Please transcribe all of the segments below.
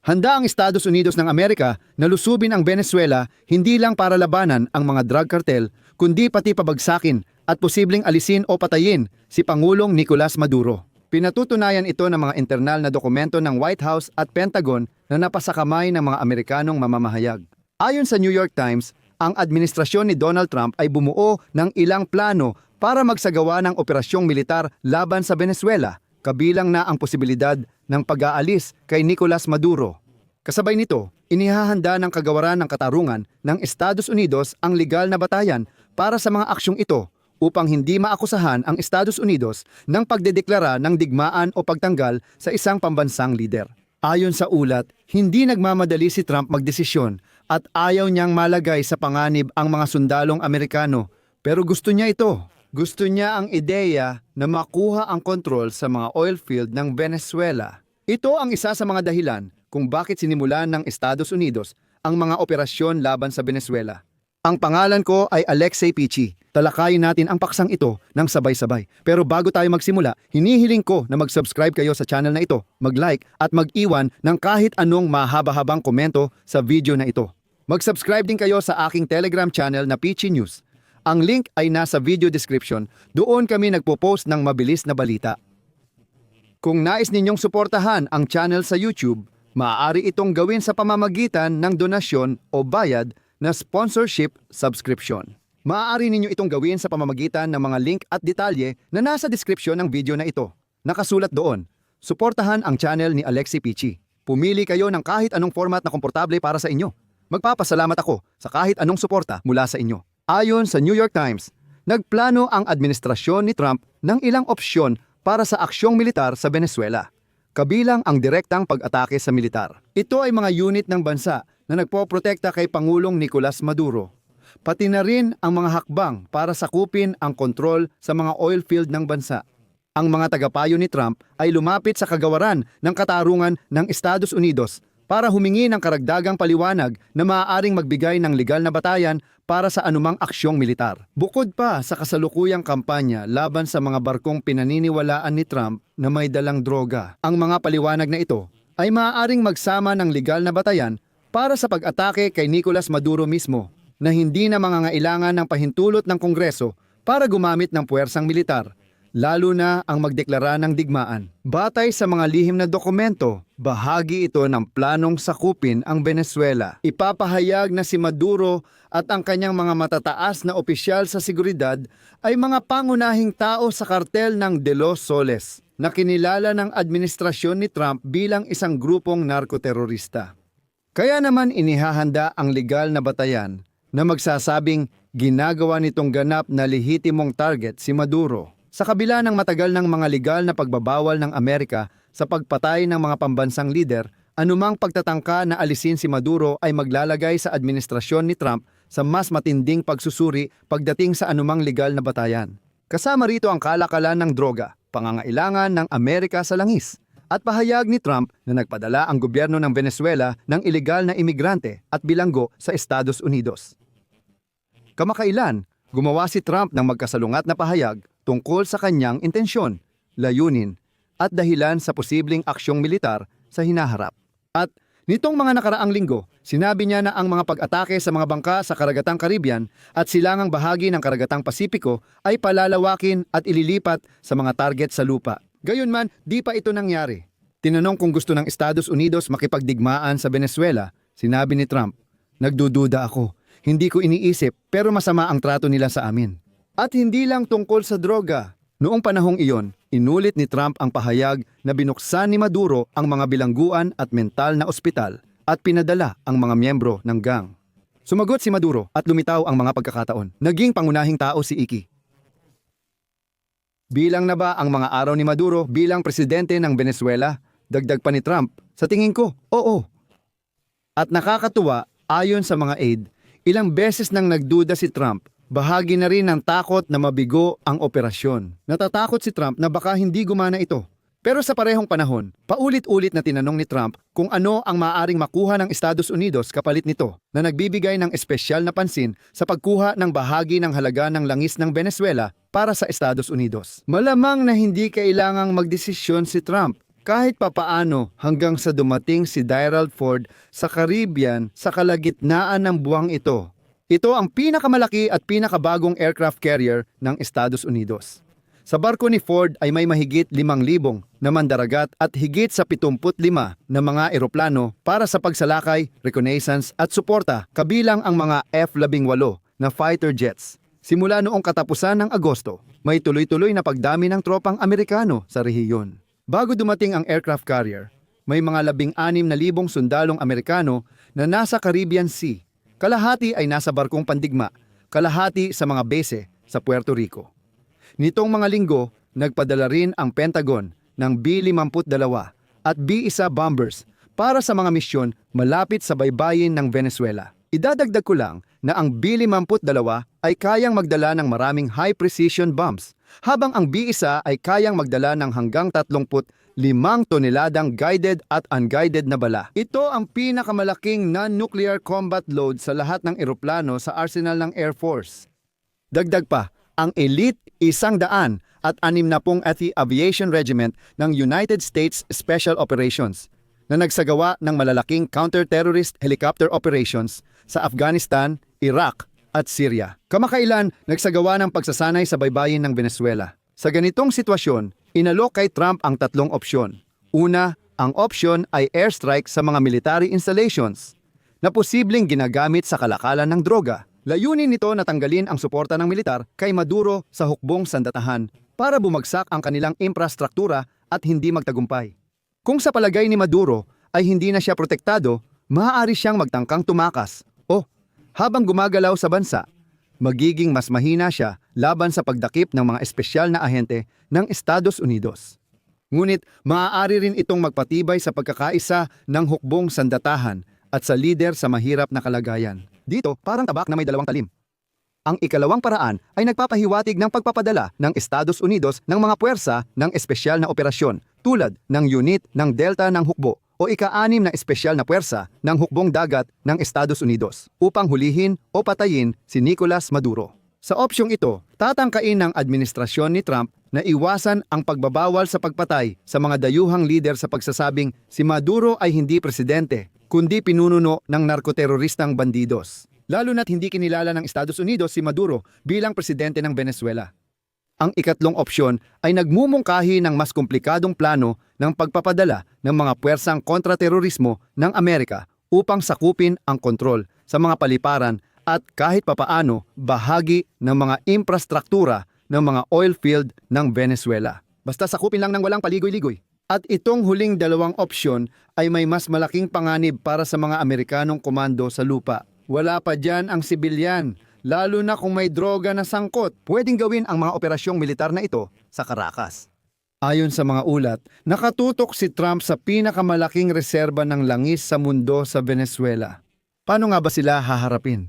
Handa ang Estados Unidos ng Amerika na lusubin ang Venezuela hindi lang para labanan ang mga drug cartel, kundi pati pabagsakin at posibleng alisin o patayin si Pangulong Nicolas Maduro. Pinatutunayan ito ng mga internal na dokumento ng White House at Pentagon na napasakamay ng mga Amerikanong mamamahayag. Ayon sa New York Times, ang administrasyon ni Donald Trump ay bumuo ng ilang plano para magsagawa ng operasyong militar laban sa Venezuela, kabilang na ang posibilidad ng pag-aalis kay Nicolas Maduro. Kasabay nito, inihahanda ng kagawaran ng katarungan ng Estados Unidos ang legal na batayan para sa mga aksyong ito upang hindi maakusahan ang Estados Unidos ng pagdedeklara ng digmaan o pagtanggal sa isang pambansang lider. Ayon sa ulat, hindi nagmamadali si Trump magdesisyon at ayaw niyang malagay sa panganib ang mga sundalong Amerikano. Pero gusto niya ito. Gusto niya ang ideya na makuha ang kontrol sa mga oil field ng Venezuela. Ito ang isa sa mga dahilan kung bakit sinimulan ng Estados Unidos ang mga operasyon laban sa Venezuela. Ang pangalan ko ay Alexei Pichi. Talakayin natin ang paksang ito ng sabay-sabay. Pero bago tayo magsimula, hinihiling ko na mag-subscribe kayo sa channel na ito, mag-like at mag-iwan ng kahit anong mahaba-habang komento sa video na ito. Mag-subscribe din kayo sa aking Telegram channel na Pichi News. Ang link ay nasa video description. Doon kami nagpo-post ng mabilis na balita. Kung nais ninyong suportahan ang channel sa YouTube, maaari itong gawin sa pamamagitan ng donasyon o bayad na sponsorship subscription. Maaari ninyo itong gawin sa pamamagitan ng mga link at detalye na nasa description ng video na ito. Nakasulat doon, suportahan ang channel ni Alexi Pichi. Pumili kayo ng kahit anong format na komportable para sa inyo. Magpapasalamat ako sa kahit anong suporta mula sa inyo. Ayon sa New York Times, nagplano ang administrasyon ni Trump ng ilang opsyon para sa aksyong militar sa Venezuela. Kabilang ang direktang pag-atake sa militar. Ito ay mga unit ng bansa na nagpoprotekta kay Pangulong Nicolas Maduro. Pati na rin ang mga hakbang para sakupin ang kontrol sa mga oil field ng bansa. Ang mga tagapayo ni Trump ay lumapit sa kagawaran ng katarungan ng Estados Unidos para humingi ng karagdagang paliwanag na maaaring magbigay ng legal na batayan para sa anumang aksyong militar. Bukod pa sa kasalukuyang kampanya laban sa mga barkong pinaniniwalaan ni Trump na may dalang droga, ang mga paliwanag na ito ay maaaring magsama ng legal na batayan para sa pag-atake kay Nicolas Maduro mismo na hindi na mangangailangan ng pahintulot ng Kongreso para gumamit ng puwersang militar lalo na ang magdeklara ng digmaan. Batay sa mga lihim na dokumento, bahagi ito ng planong sakupin ang Venezuela. Ipapahayag na si Maduro at ang kanyang mga matataas na opisyal sa seguridad ay mga pangunahing tao sa kartel ng De Los Soles na kinilala ng administrasyon ni Trump bilang isang grupong narkoterorista. Kaya naman inihahanda ang legal na batayan na magsasabing ginagawa nitong ganap na lehitimong target si Maduro. Sa kabila ng matagal ng mga legal na pagbabawal ng Amerika sa pagpatay ng mga pambansang lider, anumang pagtatangka na alisin si Maduro ay maglalagay sa administrasyon ni Trump sa mas matinding pagsusuri pagdating sa anumang legal na batayan. Kasama rito ang kalakalan ng droga, pangangailangan ng Amerika sa langis, at pahayag ni Trump na nagpadala ang gobyerno ng Venezuela ng ilegal na imigrante at bilanggo sa Estados Unidos. Kamakailan, gumawa si Trump ng magkasalungat na pahayag tungkol sa kanyang intensyon, layunin, at dahilan sa posibleng aksyong militar sa hinaharap. At nitong mga nakaraang linggo, sinabi niya na ang mga pag-atake sa mga bangka sa karagatang Caribbean at silangang bahagi ng karagatang Pasipiko ay palalawakin at ililipat sa mga target sa lupa. Gayunman, di pa ito nangyari. Tinanong kung gusto ng Estados Unidos makipagdigmaan sa Venezuela, sinabi ni Trump, Nagdududa ako. Hindi ko iniisip pero masama ang trato nila sa amin. At hindi lang tungkol sa droga. Noong panahong iyon, inulit ni Trump ang pahayag na binuksan ni Maduro ang mga bilangguan at mental na ospital at pinadala ang mga miyembro ng gang. Sumagot si Maduro at lumitaw ang mga pagkakataon. Naging pangunahing tao si Iki. Bilang na ba ang mga araw ni Maduro bilang presidente ng Venezuela? Dagdag pa ni Trump. Sa tingin ko, oo. At nakakatuwa, ayon sa mga aide, ilang beses nang nagduda si Trump, bahagi na rin ng takot na mabigo ang operasyon. Natatakot si Trump na baka hindi gumana ito. Pero sa parehong panahon, paulit-ulit na tinanong ni Trump kung ano ang maaaring makuha ng Estados Unidos kapalit nito na nagbibigay ng espesyal na pansin sa pagkuha ng bahagi ng halaga ng langis ng Venezuela para sa Estados Unidos. Malamang na hindi kailangang magdesisyon si Trump Kahit papaano hanggang sa dumating si Gerald Ford sa Caribbean sa kalagitnaan ng buwang ito. Ito ang pinakamalaki at pinakabagong aircraft carrier ng Estados Unidos. Sa barko ni Ford ay may mahigit 5,000 na mandaragat at higit sa 75 na mga eroplano para sa pagsalakay, reconnaissance at suporta kabilang ang mga F-18 na fighter jets. Simula noong katapusan ng Agosto, may tuloy-tuloy na pagdami ng tropang Amerikano sa rehiyon. Bago dumating ang aircraft carrier, may mga labing-anim na libong sundalong Amerikano na nasa Caribbean Sea. Kalahati ay nasa barkong pandigma, kalahati sa mga base sa Puerto Rico. Nitong mga linggo, nagpadala rin ang Pentagon ng B-52 at B-1 bombers para sa mga misyon malapit sa baybayin ng Venezuela. Idadagdag ko lang na ang B-52 ay kayang magdala ng maraming high-precision bombs, habang ang B-1 ay kayang magdala ng hanggang 35 toneladang guided at unguided na bala. Ito ang pinakamalaking non-nuclear combat load sa lahat ng eroplano sa arsenal ng Air Force. Dagdag pa, ang Elite isang daan at anim na pong Athi Aviation Regiment ng United States Special Operations na nagsagawa ng malalaking counter-terrorist helicopter operations sa Afghanistan, Iraq at Syria. Kamakailan, nagsagawa ng pagsasanay sa baybayin ng Venezuela. Sa ganitong sitwasyon, inalok kay Trump ang tatlong opsyon. Una, ang opsyon ay airstrike sa mga military installations na posibleng ginagamit sa kalakalan ng droga. Layunin nito na tanggalin ang suporta ng militar kay Maduro sa hukbong sandatahan para bumagsak ang kanilang infrastruktura at hindi magtagumpay. Kung sa palagay ni Maduro ay hindi na siya protektado, maaari siyang magtangkang tumakas o habang gumagalaw sa bansa, magiging mas mahina siya laban sa pagdakip ng mga espesyal na ahente ng Estados Unidos. Ngunit maaari rin itong magpatibay sa pagkakaisa ng hukbong sandatahan at sa lider sa mahirap na kalagayan. Dito, parang tabak na may dalawang talim. Ang ikalawang paraan ay nagpapahiwatig ng pagpapadala ng Estados Unidos ng mga puwersa ng espesyal na operasyon tulad ng unit ng Delta ng Hukbo o ika-anim na espesyal na puwersa ng hukbong dagat ng Estados Unidos upang hulihin o patayin si Nicolas Maduro. Sa opsyong ito, tatangkain ng administrasyon ni Trump na iwasan ang pagbabawal sa pagpatay sa mga dayuhang lider sa pagsasabing si Maduro ay hindi presidente, kundi pinununo ng narkoteroristang bandidos. Lalo na't hindi kinilala ng Estados Unidos si Maduro bilang presidente ng Venezuela. Ang ikatlong opsyon ay nagmumungkahi ng mas komplikadong plano ng pagpapadala ng mga puwersang kontraterorismo ng Amerika upang sakupin ang kontrol sa mga paliparan at kahit papaano bahagi ng mga infrastruktura ng mga oil field ng Venezuela. Basta sakupin lang ng walang paligoy-ligoy. At itong huling dalawang opsyon ay may mas malaking panganib para sa mga Amerikanong komando sa lupa. Wala pa dyan ang sibilyan, lalo na kung may droga na sangkot. Pwedeng gawin ang mga operasyong militar na ito sa Caracas. Ayon sa mga ulat, nakatutok si Trump sa pinakamalaking reserba ng langis sa mundo sa Venezuela. Paano nga ba sila haharapin?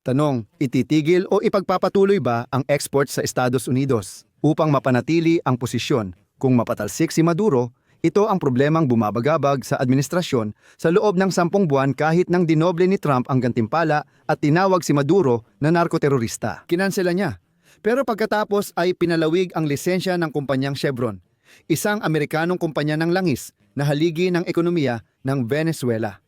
Tanong, ititigil o ipagpapatuloy ba ang export sa Estados Unidos upang mapanatili ang posisyon? Kung mapatalsik si Maduro, ito ang problemang bumabagabag sa administrasyon sa loob ng sampung buwan kahit nang dinoble ni Trump ang gantimpala at tinawag si Maduro na narkoterorista. Kinansela niya. Pero pagkatapos ay pinalawig ang lisensya ng kumpanyang Chevron, isang Amerikanong kumpanya ng langis na haligi ng ekonomiya ng Venezuela.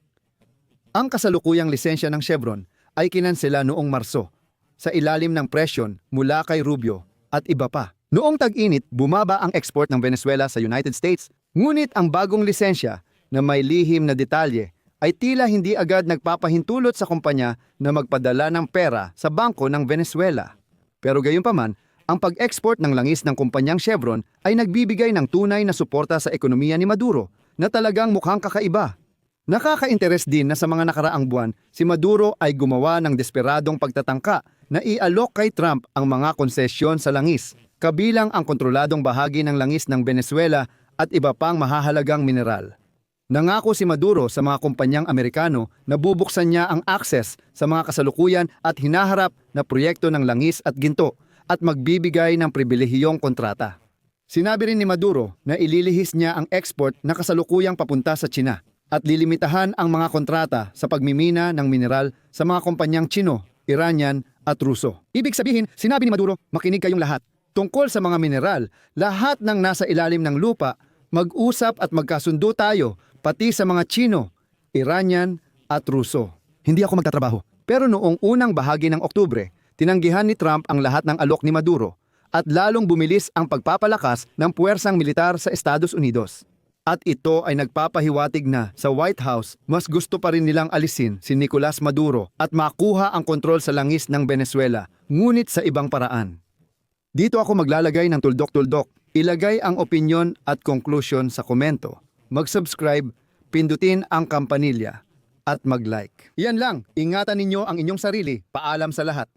Ang kasalukuyang lisensya ng Chevron ay kinansela noong Marso sa ilalim ng presyon mula kay Rubio at iba pa. Noong tag-init, bumaba ang export ng Venezuela sa United States, ngunit ang bagong lisensya na may lihim na detalye ay tila hindi agad nagpapahintulot sa kumpanya na magpadala ng pera sa bangko ng Venezuela. Pero gayunpaman, ang pag-export ng langis ng kumpanyang Chevron ay nagbibigay ng tunay na suporta sa ekonomiya ni Maduro na talagang mukhang kakaiba. Nakaka-interes din na sa mga nakaraang buwan, si Maduro ay gumawa ng desperadong pagtatangka na ialok kay Trump ang mga konsesyon sa langis, kabilang ang kontroladong bahagi ng langis ng Venezuela at iba pang mahahalagang mineral. Nangako si Maduro sa mga kumpanyang Amerikano na bubuksan niya ang akses sa mga kasalukuyan at hinaharap na proyekto ng langis at ginto at magbibigay ng pribilehiyong kontrata. Sinabi rin ni Maduro na ililihis niya ang export na kasalukuyang papunta sa China at lilimitahan ang mga kontrata sa pagmimina ng mineral sa mga kumpanyang Chino, Iranian at Ruso. Ibig sabihin, sinabi ni Maduro, makinig kayong lahat. Tungkol sa mga mineral, lahat ng nasa ilalim ng lupa Mag-usap at magkasundo tayo, pati sa mga Chino, Iranian at Ruso. Hindi ako magtatrabaho. Pero noong unang bahagi ng Oktubre, tinanggihan ni Trump ang lahat ng alok ni Maduro at lalong bumilis ang pagpapalakas ng puwersang militar sa Estados Unidos. At ito ay nagpapahiwatig na sa White House, mas gusto pa rin nilang alisin si Nicolas Maduro at makuha ang kontrol sa langis ng Venezuela, ngunit sa ibang paraan. Dito ako maglalagay ng tuldok-tuldok. Ilagay ang opinion at conclusion sa komento. Mag-subscribe, pindutin ang kampanilya, at mag-like. Yan lang, ingatan ninyo ang inyong sarili. Paalam sa lahat.